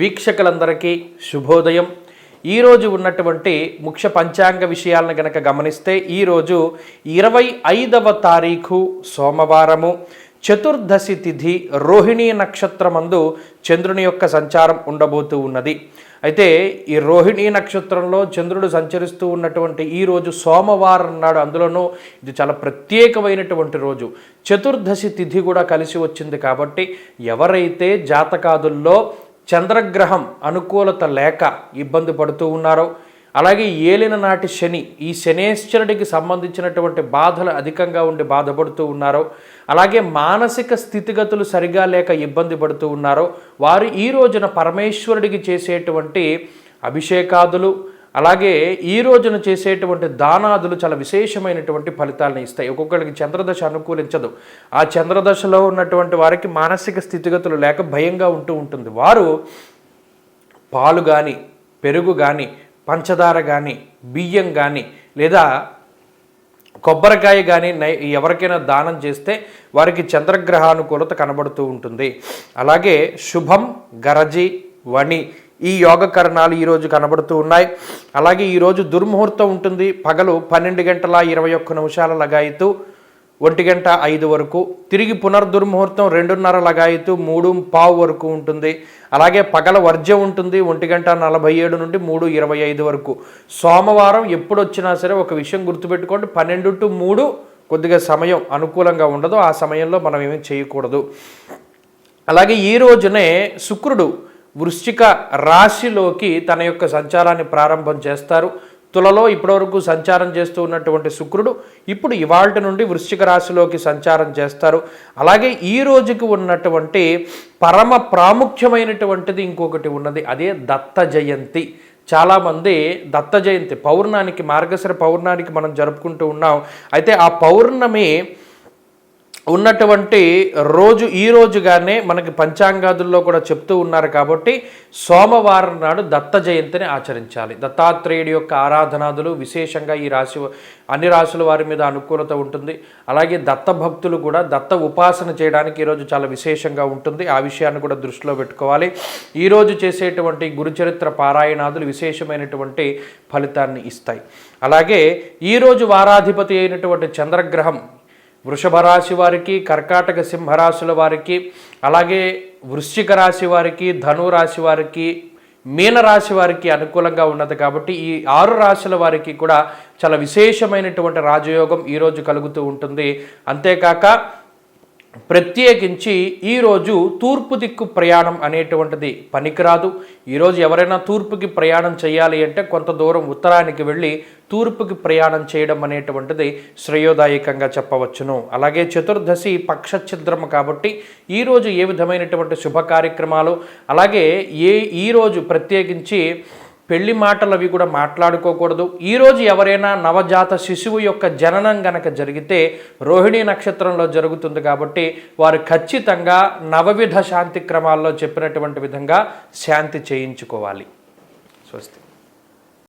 వీక్షకులందరికీ శుభోదయం. ఈరోజు ఉన్నటువంటి ముఖ్య పంచాంగ విషయాలను గనక గమనిస్తే ఈరోజు ఇరవై ఐదవ తారీఖు సోమవారము. చతుర్దశి తిథి రోహిణీ నక్షత్రమందు చంద్రుని యొక్క సంచారం ఉండబోతూ ఉన్నది. అయితే ఈ రోహిణీ నక్షత్రంలో చంద్రుడు సంచరిస్తూ ఉన్నటువంటి ఈ రోజు సోమవారం నాడు అందులోనూ ఇది చాలా ప్రత్యేకమైనటువంటి రోజు. చతుర్దశి తిథి కూడా కలిసి వచ్చింది కాబట్టి ఎవరైతే జాతకాదుల్లో చంద్రగ్రహం అనుకూలత లేక ఇబ్బంది పడుతూ ఉన్నారో. అలాగే ఏలిన నాటి శని ఈ శనేశ్వరుడికి సంబంధించినటువంటి బాధలు అధికంగా ఉండి బాధపడుతూ ఉన్నారో. అలాగే మానసిక స్థితిగతులు సరిగా లేక ఇబ్బంది పడుతూ ఉన్నారో. వారు ఈ రోజున పరమేశ్వరుడికి చేసేటువంటి అభిషేకాదులు అలాగే ఈ రోజున చేసేటువంటి దానాదులు చాలా విశేషమైనటువంటి ఫలితాలను ఇస్తాయి. ఒక్కొక్కరికి చంద్రదశ అనుకూలించదు. ఆ చంద్రదశలో ఉన్నటువంటి వారికి మానసిక స్థితిగతులు లేక భయంగా ఉంటూ ఉంటుంది. వారు పాలు కానీ పెరుగు కానీ పంచదార కానీ బియ్యం కానీ లేదా కొబ్బరికాయ కానీ నై ఎవరికైనా దానం చేస్తే వారికి చంద్రగ్రహానుకూలత కనబడుతూ ఉంటుంది. అలాగే శుభం గరజి వణి ఈ యోగకరణాలు ఈరోజు కనబడుతూ ఉన్నాయి. అలాగే ఈరోజు దుర్ముహూర్తం ఉంటుంది. పగలు పన్నెండు గంటల ఇరవై ఒక్క నిమిషాల లగాయితూ ఒంటి గంట ఐదు వరకు. తిరిగి పునర్దుర్ముహూర్తం రెండున్నర లగాయితూ మూడు పావు వరకు ఉంటుంది. అలాగే పగల వర్జ్యం ఉంటుంది. ఒంటి గంట నలభై ఏడు నుండి మూడు ఇరవై ఐదు వరకు. సోమవారం ఎప్పుడు వచ్చినా సరే ఒక విషయం గుర్తుపెట్టుకోండి. పన్నెండు టు మూడు కొద్దిగా సమయం అనుకూలంగా ఉండదు. ఆ సమయంలో మనం ఏమీ చేయకూడదు. అలాగే ఈ రోజునే శుక్రుడు వృశ్చిక రాశిలోకి తన యొక్క సంచారాన్ని ప్రారంభం చేస్తారు. తులలో ఇప్పటివరకు సంచారం చేస్తూ ఉన్నటువంటి శుక్రుడు ఇప్పుడు ఇవాళ నుండి వృశ్చిక రాశిలోకి సంచారం చేస్తారు. అలాగే ఈ రోజుకి ఉన్నటువంటి పరమ ప్రాముఖ్యమైనటువంటిది ఇంకొకటి ఉన్నది. అదే దత్త జయంతి. చాలామంది దత్త జయంతి పౌర్ణానికి మార్గశిర పౌర్ణానికి మనం జరుపుకుంటూ ఉన్నాం. అయితే ఆ పౌర్ణమి ఉన్నటువంటి రోజు ఈ రోజుగానే మనకి పంచాంగాదుల్లో కూడా చెప్తూ ఉన్నారు కాబట్టి సోమవారం నాడు దత్త జయంతిని ఆచరించాలి. దత్తాత్రేయుడి యొక్క ఆరాధనాదులు విశేషంగా ఈ రాశి అన్ని రాశుల వారి మీద అనుకూలత ఉంటుంది. అలాగే దత్త భక్తులు కూడా దత్త ఉపాసన చేయడానికి ఈరోజు చాలా విశేషంగా ఉంటుంది. ఆ విషయాన్ని కూడా దృష్టిలో పెట్టుకోవాలి. ఈరోజు చేసేటువంటి గురుచరిత్ర పారాయణాదులు విశేషమైనటువంటి ఫలితాన్ని ఇస్తాయి. అలాగే ఈరోజు వారాధిపతి అయినటువంటి చంద్రగ్రహం వృషభ రాశి వారికి కర్కాటక సింహరాశుల వారికి అలాగే వృశ్చిక రాశి వారికి ధను రాశి వారికి మీనరాశి వారికి అనుకూలంగా ఉన్నది కాబట్టి ఈ ఆరు రాశుల వారికి కూడా చాలా విశేషమైనటువంటి రాజయోగం ఈరోజు కలుగుతూ ఉంటుంది. అంతేకాక ప్రత్యేకించి ఈరోజు తూర్పు దిక్కు ప్రయాణం అనేటువంటిది పనికిరాదు. ఈరోజు ఎవరైనా తూర్పుకి ప్రయాణం చేయాలి అంటే కొంత దూరం ఉత్తరానికి వెళ్ళి తూర్పుకి ప్రయాణం చేయడం అనేటువంటిది శ్రేయోదాయకంగా చెప్పవచ్చును. అలాగే చతుర్దశి పక్షఛిద్రము కాబట్టి ఈరోజు ఏ విధమైనటువంటి శుభ కార్యక్రమాలు అలాగే ఏ ఈరోజు ప్రత్యేకించి పెళ్ళి మాటలు అవి కూడా మాట్లాడుకోకూడదు. ఈరోజు ఎవరైనా నవజాత శిశువు యొక్క జననం గనక జరిగితే రోహిణి నక్షత్రంలో జరుగుతుంది కాబట్టి వారు ఖచ్చితంగా నవవిధ శాంతి క్రమాల్లో చెప్పినటువంటి విధంగా శాంతి చేయించుకోవాలి. స్వస్తి.